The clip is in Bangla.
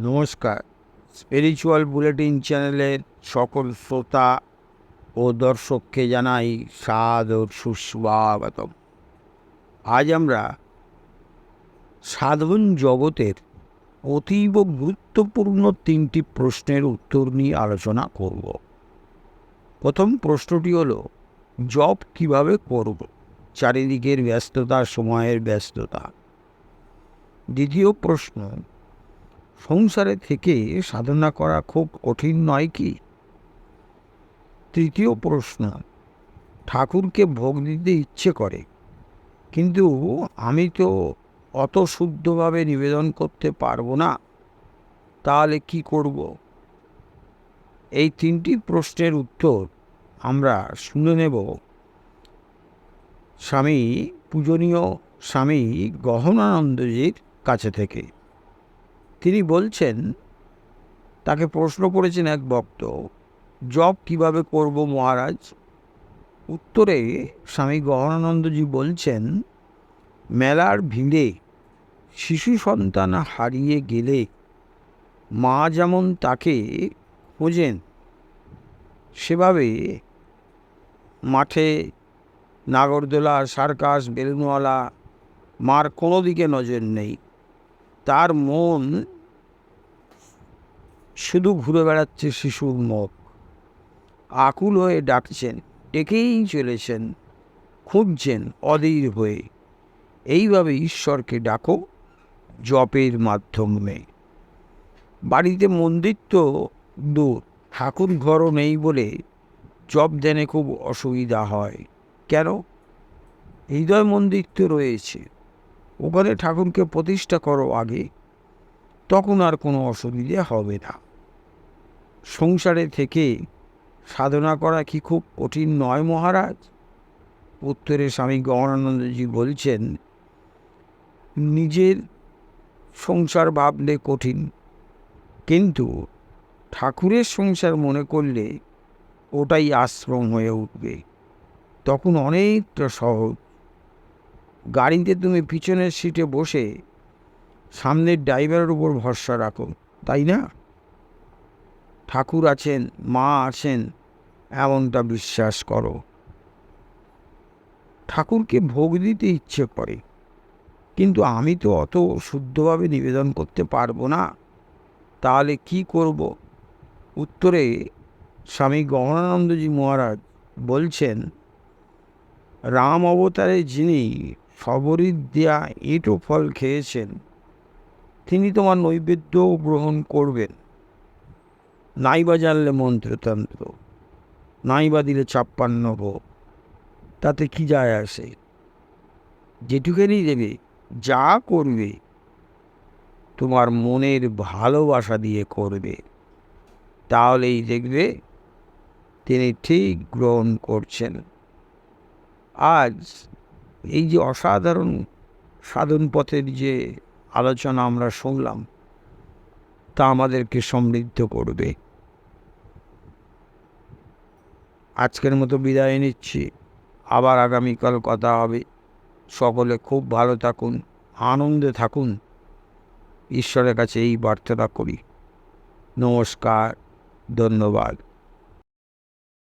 নমস্কার। স্পিরিচুয়াল বুলেটিন চ্যানেলের সকল শ্রোতা ও দর্শককে জানাই সাদর সুস্বাগতম। আজ আমরা সাধন জগতের অতীব গুরুত্বপূর্ণ তিনটি প্রশ্নের উত্তর নিয়ে আলোচনা করব। প্রথম প্রশ্নটি হলো জব কীভাবে করব? চারিদিকের ব্যস্ততা, সময়ের ব্যস্ততা। দ্বিতীয় প্রশ্ন সংসারে থেকে সাধনা করা খুব কঠিন নয় কি? তৃতীয় প্রশ্ন, ঠাকুরকে ভোগ দিতে ইচ্ছে করে, কিন্তু আমি তো অত শুদ্ধভাবে নিবেদন করতে পারব না, তাহলে কি করব? এই তিনটি প্রশ্নের উত্তর আমরা শুনে নেব। স্বামী, পূজনীয় স্বামী গহনানন্দজির কাছে থেকে। তিনি বলছেন, তাকে প্রশ্ন করেছেন এক ভক্ত জব কীভাবে করব মহারাজ? উত্তরে স্বামী গহনানন্দজি বলছেন, মেলার ভিড়ে শিশু সন্তান হারিয়ে গেলে মা যেমন তাকে খোঁজেন, সেভাবে মাঠে নাগরদোলা সার্কাস, বেলুনওয়ালা মার কোনো দিকে নজর নেই। তার মন শুধু ঘুরে বেড়াচ্ছে শিশুর মুখ। আকুল হয়ে ডাকছেন ডেকেই চলেছেন, খুঁজছেন অধীর হয়ে। এইভাবে ঈশ্বরকে ডাকো জপের মাধ্যমে। বাড়িতে মন্দির তো দূর, ঠাকুর ঘরও নেই বলে জপ দেনে খুব অসুবিধা হয়। কেন? হৃদয় মন্দির তো রয়েছে। ওখানে ঠাকুরকে প্রতিষ্ঠা করো আগে, তখন আর কোনো অসুবিধে হবে না। সংসারে থেকে সাধনা করা কি খুব কঠিন নয় মহারাজ? উত্তরে স্বামী গৌরানন্দজি বলছেন, নিজের সংসার ভাবলে কঠিন, কিন্তু ঠাকুরের সংসার মনে করলে ওটাই আশ্রম হয়ে উঠবে। তখন অনেকটা সহজ। গাড়িতে তুমি পিছনের সিটে বসে সামনের ড্রাইভারের উপর ভরসা রাখো, তাই না? ঠাকুর আছেন, মা আছেন, এমনটা বিশ্বাস করো। ঠাকুরকে ভোগ দিতে ইচ্ছে করে, কিন্তু আমি তো অত শুদ্ধভাবে নিবেদন করতে পারব না। তাহলে কি করব? উত্তরে স্বামী গহনানন্দজি মহারাজ বলছেন, রাম অবতারে যিনি সবরীর দেয়া এঁটো ফল খেয়েছেন। তিনি তোমার নৈবেদ্য গ্রহণ করবেন। নাই বা জানলে মন্ত্রতন্ত্র নাই বা দিলে ছাপ্পান্ন ভোগ। তাতে কি যায় আসে? যেটুখানি দেবে, যা করবে, তোমার মনের ভালোবাসা দিয়ে করবে। তাহলেই দেখবে, তিনি ঠিক গ্রহণ করছেন। আজ এই যে অসাধারণ সাধন পথের যে আলোচনা আমরা শুনলাম, তা আমাদেরকে সমৃদ্ধ করবে। আজকের মতো বিদায় নিচ্ছি। আবার আগামীকাল কথা হবে। সকলে খুব ভালো থাকুন, আনন্দে থাকুন। ঈশ্বরের কাছে এই প্রার্থনা করি। নমস্কার, ধন্যবাদ।